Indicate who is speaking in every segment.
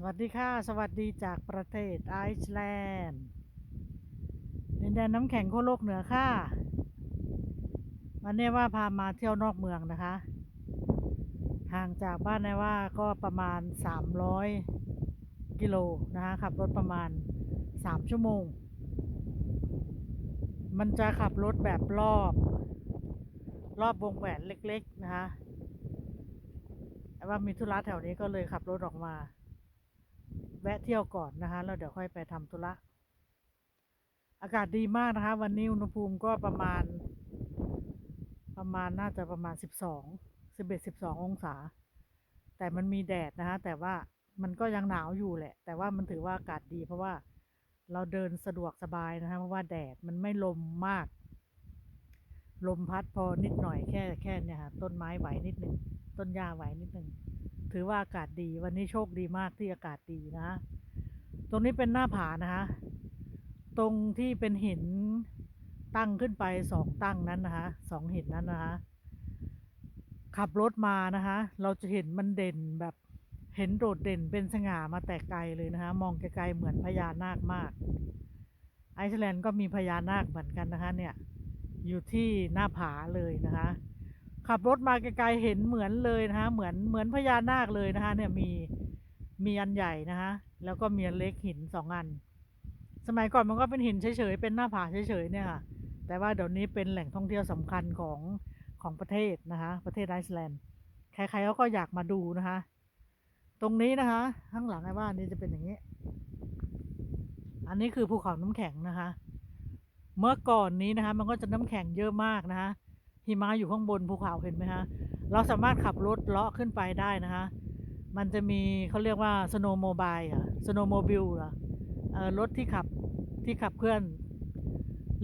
Speaker 1: สวัสดีค่ะ สวัสดีจากประเทศไอซ์แลนด์ดินแดนน้ำแข็งขั้วโลกเหนือค่ะ วันนี้ว่าพามาเที่ยวนอกเมืองนะคะ ห่างจากบ้านนายว่าก็ประมาณ 300 กิโลนะคะขับรถประมาณ 3 ชั่วโมง มันจะขับรถแบบรอบ รอบวงแหวนเล็กๆนะคะแต่ว่ามีธุระแถวนี้ก็เลยขับรถออกมา แวะเที่ยวก่อนนะคะแล้วเดี๋ยวค่อยไปทำธุระอากาศดีมากนะคะ วันนี้อุณหภูมิก็ประมาณ ประมาณน่าจะประมาณสิบสองสิบเอ็ดสิบสององศา แต่มันมีแดดนะคะ แต่ว่ามันก็ยังหนาวอยู่แหละ แต่ว่ามันถือว่าอากาศดีเพราะว่าเราเดินสะดวกสบายนะคะเพราะว่าแดดมันไม่ลมมาก ลมพัดพอนิดหน่อยแค่แค่เนี่ยค่ะต้นไม้ไหวนิดหนึ่งต้นหญ้าไหวนิดหนึ่ง ถือว่าอากาศดีวันนี้โชคดีมากที่อากาศดีนะ ตรงนี้เป็นหน้าผานะคะตรงที่เป็นหินตั้งขึ้นไปสองตั้งนั้นนะคะสองหินนั้นนะคะขับรถมานะคะเราจะเห็นมันเด่นแบบเห็นโดดเด่นเป็นสง่ามาแต่ไกลเลยนะคะมองไกลๆเหมือนพญานาคมาก ไอซ์แลนด์ก็มีพญานาคเหมือนกันนะคะเนี่ยอยู่ที่หน้าผาเลยนะคะ ขับรถมาไกลๆเห็นเหมือนเลยนะคะเหมือนเหมือนพญานาคเลยนะคะเนี่ยมีมีอันใหญ่นะคะแล้วก็มีอันเล็กหินสองอัน สมัยก่อนมันก็เป็นหินเฉยๆเป็นหน้าผาเฉยๆเนี่ยค่ะแต่ว่าเดี๋ยวนี้เป็นแหล่งท่องเที่ยวสำคัญของของประเทศนะคะประเทศไอซ์แลนด์ใครๆเขาก็อยากมาดูนะคะตรงนี้นะคะ ข้างหลังไอ้บ้านนี้จะเป็นอย่างนี้ อันนี้คือภูเขาน้ำแข็งนะคะ เมื่อก่อนนี้นะคะ มันก็จะน้ำแข็งเยอะมากนะคะ หิมะอยู่ข้างบนภูเขาเห็นไหมคะเราสามารถขับรถเลาะขึ้นไปได้นะคะ มันจะมีเขาเรียกว่าสโนโมบายอะสโนโมบิลอะรถที่ขับที่ขับเคลื่อน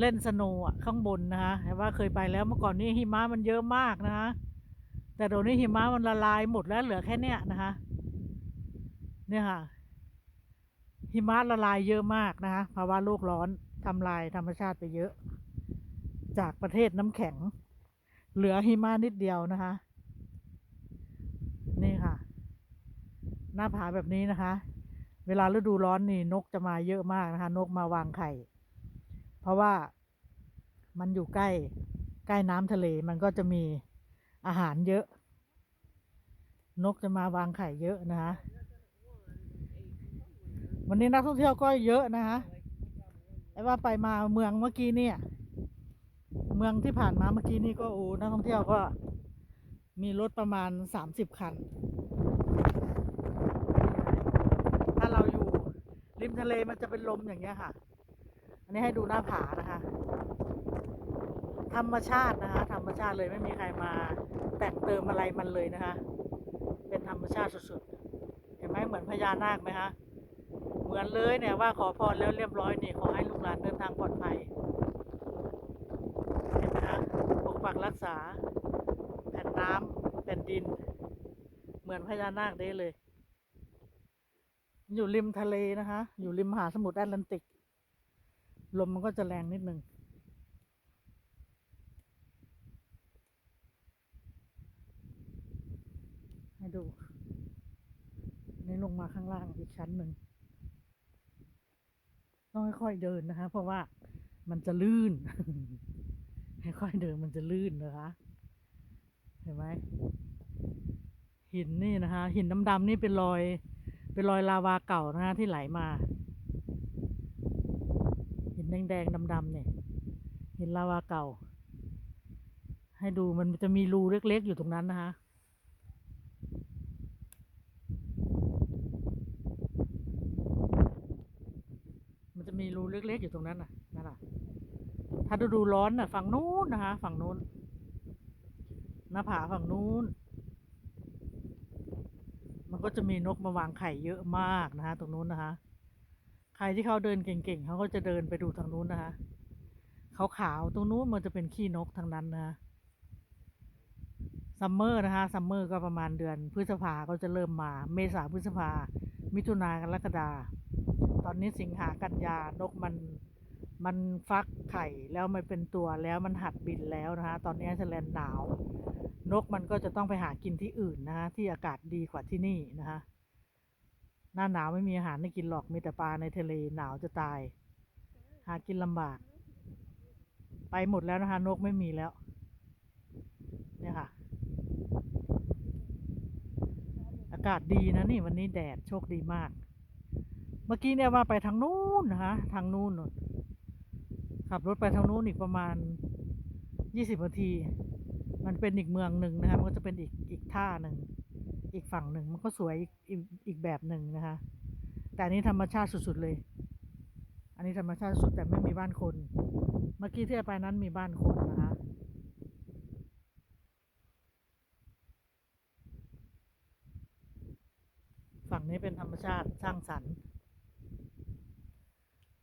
Speaker 1: เล่นสโนว์อะข้างบนนะคะแต่ว่าเคยไปแล้วเมื่อก่อนนี้หิมะมันเยอะมากนะคะแต่เดี๋ยวนี้หิมะมันละลายหมดแล้วเหลือแค่เนี้ยนะคะ เนี่ยค่ะ หิมะละลายเยอะมากนะคะภาวะโลกร้อนทำลายธรรมชาติไปเยอะ จากประเทศน้ำแข็ง เหลือหิมะนิดเดียวนะคะ นี่ค่ะ หน้าผาแบบนี้นะคะ เวลาฤดูร้อนนี่นกจะมาเยอะมากนะคะ นกมาวางไข่ เพราะว่ามันอยู่ใกล้ใกล้น้ำทะเลมันก็จะมีอาหารเยอะ นกจะมาวางไข่เยอะนะคะ วันนี้นักท่องเที่ยวก็เยอะนะคะไอ้ว่าไปมาเมืองเมื่อกี้เนี่ย เมืองที่ผ่านมาเมื่อกี้นี่ก็โอ้นักท่องเที่ยวก็ มีรถประมาณสามสิบคัน ถ้าเราอยู่ริมทะเลมันจะเป็นลมอย่างเงี้ยค่ะ อันนี้ให้ดูหน้าผานะคะ ธรรมชาตินะคะ ธรรมชาติเลยไม่มีใครมาแต่งเติมอะไรมันเลยนะคะ เป็นธรรมชาติสุดๆ เห็นไหมเหมือนพญานาคไหมคะ เหมือนเลยเนี่ยว่าขอพรแล้วเรียบร้อยนี่ขอให้ลูกหลานเดินทางปลอดภัย ปักรักษา แผ่นน้ำแผ่นดิน เหมือนพญานาคได้เลย อยู่ริมทะเลนะคะ อยู่ริมมหาสมุทรแอตแลนติก ลมมันก็จะแรงนิดนึงให้ดู นี่ลงมาข้างล่างอีกชั้นหนึ่ง ต้องค่อยๆเดินนะคะ เพราะว่ามันจะลื่น ค่อยๆเดินมันจะลื่นนะคะ เห็นไหมหินนี่นะคะ หินดำๆนี่เป็นรอย เป็นรอยลาวาเก่านะคะที่ไหลมา หินแดงๆดำๆเนี่ยหินลาวาเก่า ให้ดูมันจะมีรูเล็กๆอยู่ตรงนั้นนะคะมันจะมีรูเล็กๆอยู่ตรงนั้นน่ะนั่นน่ะ ถ้าฤดูร้อนน่ะฝั่งนู้นนะคะ ฝั่งนู้นหน้าผาฝั่งนู้น มันก็จะมีนกมาวางไข่เยอะมากนะคะ ตรงนู้นนะคะ ใครที่เขาเดินเก่งๆเขาก็จะเดินไปดูทางนู้นนะคะขาวๆตรงนู้นมันจะเป็นขี้นกทางนั้นนะคะซัมเมอร์นะคะซัมเมอร์ก็ประมาณเดือนพฤษภาก็จะเริ่มมา เมษาพฤษภา มิถุนากรกฎาตอนนี้สิงหากันยานกมัน มันฟักไข่แล้วมันเป็นตัวแล้วมันหัดบินแล้วนะคะตอนนี้ไอซ์แลนหนาว นกมันก็จะต้องไปหากินที่อื่นนะคะที่อากาศดีกว่าที่นี่นะคะหน้าหนาวไม่มีอาหารให้กินหรอกมีแต่ปลาในทะเลหนาวจะตาย หากินลำบาก ไปหมดแล้วนะคะนกไม่มีแล้ว เนี่ยค่ะ อากาศดีนะนี่วันนี้แดดโชคดีมาก เมื่อกี้เนี่ยว่าไปทางนู้นนะคะทางนู้นนู่น ขับรถไปทางนู้นอีกประมาณยี่สิบนาที มันเป็นอีกเมืองหนึ่งนะคะมันก็จะเป็นอีกอีกท่าหนึ่ง อีกฝั่งหนึ่งมันก็สวยอีกอีกอีกแบบหนึ่งนะคะ แต่อันนี้ธรรมชาติสุดๆเลย อันนี้ธรรมชาติสุดแต่ไม่มีบ้านคน เมื่อกี้ที่ไปนั้นมีบ้านคนนะคะฝั่งนี้เป็นธรรมชาติสร้างสรรค์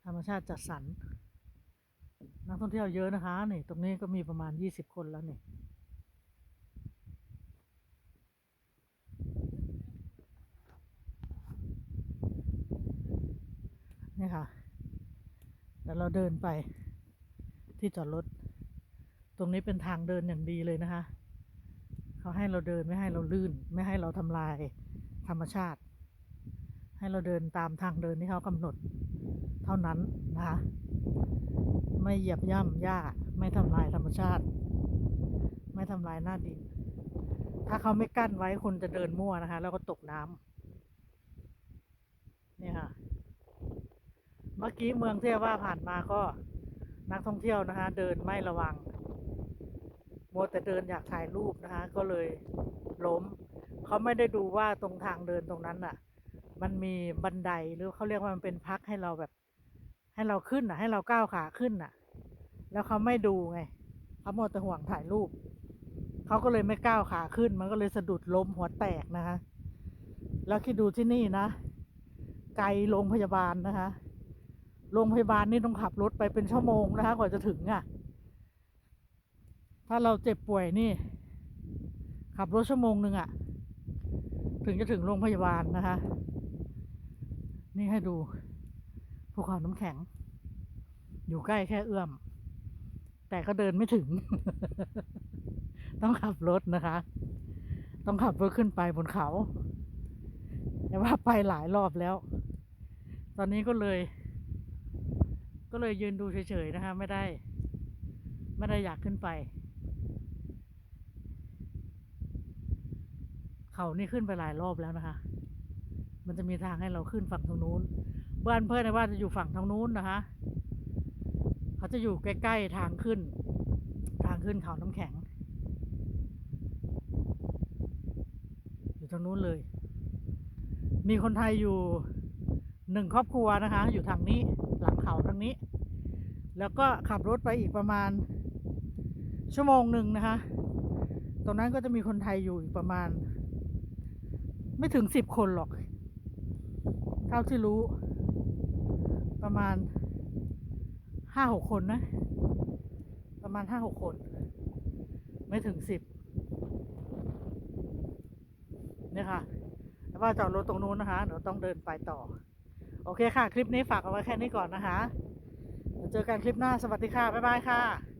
Speaker 1: ธรรมชาติจัดสรร นักท่องเที่ยวเยอะนะคะนี่ ตรงนี้ก็มีประมาณยี่สิบคนแล้วนี่นี่ค่ะเดี๋ยวเราเดินไปที่จอดรถ ตรงนี้เป็นทางเดินอย่างดีเลยนะคะ เขาให้เราเดินไม่ให้เราลื่น ไม่ให้เราทำลายธรรมชาติ ให้เราเดินตามทางเดินที่เขากำหนด เท่านั้นนะคะไม่เหยียบย่ำหญ้า ไม่ทำลายธรรมชาติ ไม่ทำลายหน้าดิน ถ้าเขาไม่กั้นไว้คนจะเดินมั่วนะคะ แล้วก็ตกน้ำเนี่ยค่ะ เมื่อกี้เมืองเที่ยวว่าผ่านมาก็นักท่องเที่ยวนะคะ เดินไม่ระวังมัวแต่เดินอยากถ่ายรูปนะคะ ก็เลยล้ม เขาไม่ได้ดูว่าตรงทางเดินตรงนั้นน่ะ มันมีบันไดหรือเขาเรียกว่ามันเป็นพักให้เราแบบ ให้เราขึ้นน่ะ ให้เราก้าวขาขึ้นน่ะ แล้วเขาไม่ดูไงเขาหมดแต่ห่วงถ่ายรูปเขาก็เลยไม่ก้าวขาขึ้น มันก็เลยสะดุดล้มหัวแตกนะคะ แล้วคิดดูที่นี่นะไกลโรงพยาบาลนะคะโรงพยาบาลนี่ต้องขับรถไปเป็นชั่วโมงนะคะกว่าจะถึงอะ่ะ ถ้าเราเจ็บป่วยนี่ ขับรถชั่วโมงหนึ่งอะ่ะ ถึงจะถึงโรงพยาบาลนะคะ นี่ให้ดูภูเขาน้ำแข็ง อยู่ใกล้แค่เอื้อม แต่ก็เดินไม่ถึง ต้องขับรถนะคะ ต้องขับรถขึ้นไปบนเขา แต่ว่าไปหลายรอบแล้ว ตอนนี้ก็เลย ก็เลยยืนดูเฉยๆนะคะ ไม่ได้ ไม่ได้อยากขึ้นไป เขานี่ขึ้นไปหลายรอบแล้วนะคะ มันจะมีทางให้เราขึ้นฝั่งทางนู้น บ้านเพื่อนในบ้านจะอยู่ฝั่งทางนู้นนะคะ เขาจะอยู่ใกล้ๆทางขึ้น ทางขึ้นเขาน้ำแข็ง อยู่ทางนู้นเลย มีคนไทยอยู่หนึ่งครอบครัวนะคะ อยู่ทางนี้หลังเขาทางนี้ แล้วก็ขับรถไปอีกประมาณ ชั่วโมงหนึ่งนะคะ ตรงนั้นก็จะมีคนไทยอยู่อีกประมาณ ไม่ถึงสิบคนหรอก เท่าที่รู้ ประมาณห้าหกคนนะ ประมาณห้าหกคน ไม่ถึงสิบเนี่ยค่ะแต่ว่าจอดรถตรงนู้นนะคะเดี๋ยวต้องเดินไปต่อ โอเคค่ะ คลิปนี้ฝากเอาไว้แค่นี้ก่อนนะคะเดี๋ยวเจอกันคลิปหน้าสวัสดีค่ะ บ๊ายบายค่ะ